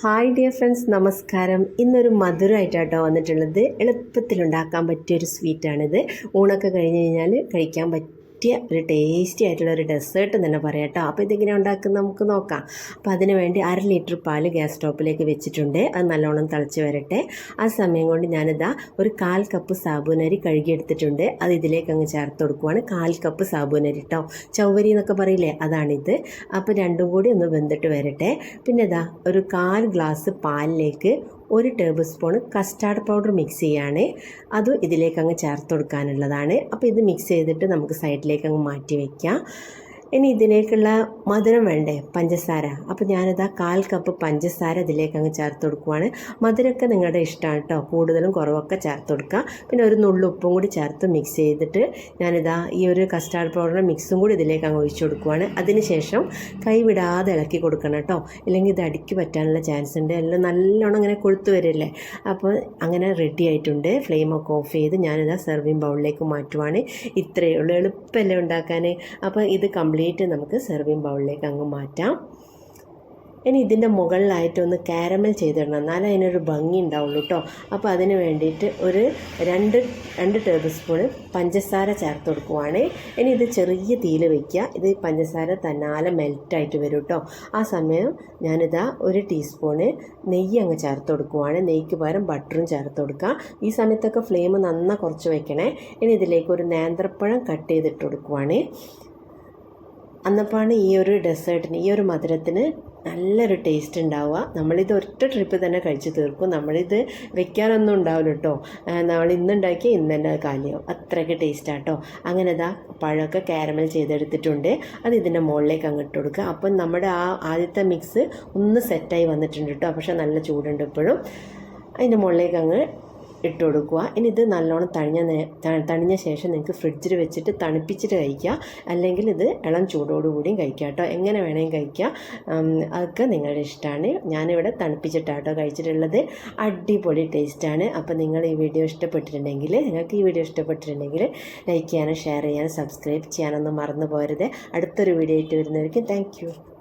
Hi dear friends നമസ്കാരം. ഇന്നൊരു മധുരമായിട്ടാട്ടോ വന്നിട്ടുള്ളത്. എളുപ്പത്തിൽ ഉണ്ടാക്കാൻ പറ്റിയൊരു സ്വീറ്റാണിത് ഊണൊക്കെ കഴിഞ്ഞ് കഴിഞ്ഞാൽ കഴിക്കാൻ പറ്റിയ ഒരു ടേസ്റ്റി ആയിട്ടുള്ള ഒരു ഡെസേർട്ട് തന്നെ പറയാം കേട്ടോ. അപ്പോൾ ഇതെങ്ങനെ ഉണ്ടാക്കുന്നത് നമുക്ക് നോക്കാം. അപ്പോൾ അതിന് വേണ്ടി അര ലിറ്റർ പാൽ ഗ്യാസ് സ്റ്റോപ്പിലേക്ക് വെച്ചിട്ടുണ്ട്. അത് നല്ലോണം തിളച്ച് വരട്ടെ. ആ സമയം കൊണ്ട് ഞാനിതാ ഒരു കാൽ കപ്പ് സാബുനരി കഴുകിയെടുത്തിട്ടുണ്ട്. അത് ഇതിലേക്ക് അങ്ങ് ചേർത്ത് കൊടുക്കുവാണ്. കാൽ കപ്പ് സാബുനരി കേട്ടോ ചൗവരി എന്നൊക്കെ പറയില്ലേ? അതാണിത്. അപ്പോൾ രണ്ടും കൂടി ഒന്ന് വെന്തിട്ട് വരട്ടെ. പിന്നെ ഇതാ ഒരു കാൽ ഗ്ലാസ് പാലിലേക്ക് ഒരു table spoon custard powder mix ചെയ്യാണ്. അതും ഇതിലേക്ക് അങ്ങ് ചേർത്ത് കൊടുക്കാനുള്ളതാണ് അപ്പോൾ ഇത് മിക്സ് ചെയ്തിട്ട് നമുക്ക് സൈഡിലേക്ക് അങ്ങ് മാറ്റി വയ്ക്കാം ഇനി ഇതിലേക്കുള്ള മധുരം വേണ്ടേ? പഞ്ചസാര. അപ്പോൾ ഞാനിതാ കാൽ കപ്പ് പഞ്ചസാര ഇതിലേക്ക് അങ്ങ് ചേർത്ത് കൊടുക്കുവാണ്. മധുരമൊക്കെ നിങ്ങളുടെ ഇഷ്ടമാണ് കേട്ടോ. കൂടുതലും കുറവൊക്കെ ചേർത്ത് കൊടുക്കുക. പിന്നെ ഒരു നുള്ളു ഉപ്പും കൂടി ചേർത്ത് മിക്സ് ചെയ്തിട്ട് ഞാനിതാ ഈ ഒരു കസ്റ്റാർഡ് പൗഡറിന്റെ മിക്സും കൂടി ഇതിലേക്ക് അങ്ങ് ഒഴിച്ചു കൊടുക്കുവാണ്. അതിനുശേഷം കൈ വിടാതെ ഇളക്കി കൊടുക്കണം കേട്ടോ. ഇല്ലെങ്കിൽ ഇത് അടിക്ക് പറ്റാനുള്ള ചാൻസ് ഉണ്ട്. എല്ലാം നല്ലോണം അങ്ങനെ കൊഴുത്ത് വരില്ലേ? അപ്പോൾ അങ്ങനെ റെഡി ആയിട്ടുണ്ട്. ഫ്ലെയിമൊക്കെ ഓഫ് ചെയ്ത് ഞാനിതാ സെർവിങ് ബൗളിലേക്ക് മാറ്റുവാണ്. ഇത്രയേ ഉള്ളൂ. എളുപ്പമല്ലേ ഉണ്ടാക്കാൻ അപ്പോൾ ഇത് കംപ്ലീറ്റ് നമുക്ക് സെർവിങ് ബൗളിലേക്ക് അങ്ങ് മാറ്റാം. ഇനി ഇതിന്റെ മുകളിലായിട്ട് ഒന്ന് കാരമൽ ചെയ്തിടണം. എന്നാലേ അതിനൊരു ഭംഗി ഉണ്ടാവുള്ളൂ കേട്ടോ അപ്പോൾ അതിന് വേണ്ടിയിട്ട് ഒരു രണ്ട് രണ്ട് ടേബിൾ സ്പൂണ് പഞ്ചസാര ചേർത്ത് കൊടുക്കുവാണ്. ഇനി ഇത് ചെറിയ തീയിൽ വയ്ക്കുക ഇത് പഞ്ചസാര തന്നാലെ മെൽറ്റായിട്ട് വരും കേട്ടോ ആ സമയം ഞാനിതാ ഒരു ടീസ്പൂണ് നെയ്യ് അങ്ങ് ചേർത്ത് കൊടുക്കുവാണ്. നെയ്ക്ക് പകരം ബട്ടറും ചേർത്ത് കൊടുക്കുക. ഈ സമയത്തൊക്കെ ഫ്ലെയിം നന്ന കുറച്ച് വയ്ക്കണേ ഇനി ഇതിലേക്ക് ഒരു നേന്ത്രപ്പഴം കട്ട് ചെയ്തിട്ട് കൊടുക്കുവാണ്. അന്നപ്പാണ് ഈ ഒരു ഡെസേർട്ടിന് ഈ ഒരു മധുരത്തിന് നല്ലൊരു ടേസ്റ്റ് ഉണ്ടാവുക. നമ്മളിത് ഒറ്റ ട്രിപ്പ് തന്നെ കഴിച്ച് തീർക്കും. നമ്മളിത് വെക്കാനൊന്നും ഉണ്ടാവില്ല കേട്ടോ. നമ്മൾ ഇന്നുണ്ടാക്കി ഇന്ന് തന്നെ കാലിയാവും. അത്രയ്ക്ക് ടേസ്റ്റാട്ടോ അങ്ങനെ ഇതാ പഴമൊക്കെ കാരമൽ ചെയ്തെടുത്തിട്ടുണ്ട്. അത് ഇതിന്റെ മുകളിലേക്ക് അങ്ങോട്ട് കൊടുക്കുക. അപ്പം നമ്മുടെ ആ ആദ്യത്തെ മിക്സ് ഒന്ന് സെറ്റായി വന്നിട്ടുണ്ട് കേട്ടോ. പക്ഷേ നല്ല ചൂടുണ്ട് ഇപ്പോഴും. അതിന്റെ മുകളിലേക്ക് അങ്ങ് ഇട്ട് കൊടുക്കുക ഇനി ഇത് നല്ലോണം തണിഞ്ഞ തണിഞ്ഞ ശേഷം നിങ്ങൾക്ക് ഫ്രിഡ്ജിൽ വെച്ചിട്ട് തണുപ്പിച്ചിട്ട് കഴിക്കുക. അല്ലെങ്കിൽ ഇത് ഇളം ചൂടോടുകൂടിയും കഴിക്കുക കേട്ടോ. എങ്ങനെ വേണമെങ്കിൽ കഴിക്കുക. അതൊക്കെ നിങ്ങളുടെ ഇഷ്ടമാണ്. ഞാനിവിടെ തണുപ്പിച്ചിട്ടാട്ടോ കഴിച്ചിട്ടുള്ളത്. അടിപൊളി ടേസ്റ്റാണ് അപ്പോൾ നിങ്ങൾ ഈ വീഡിയോ ഇഷ്ടപ്പെട്ടിട്ടുണ്ടെങ്കിൽ നിങ്ങൾക്ക് ഈ വീഡിയോ ഇഷ്ടപ്പെട്ടിട്ടുണ്ടെങ്കിൽ ലൈക്ക് ചെയ്യാനും ഷെയർ ചെയ്യാനും സബ്സ്ക്രൈബ് ചെയ്യാനൊന്നും മറന്നു പോരുത് അടുത്തൊരു വീഡിയോ ആയിട്ട് വരുന്നവർക്ക് താങ്ക്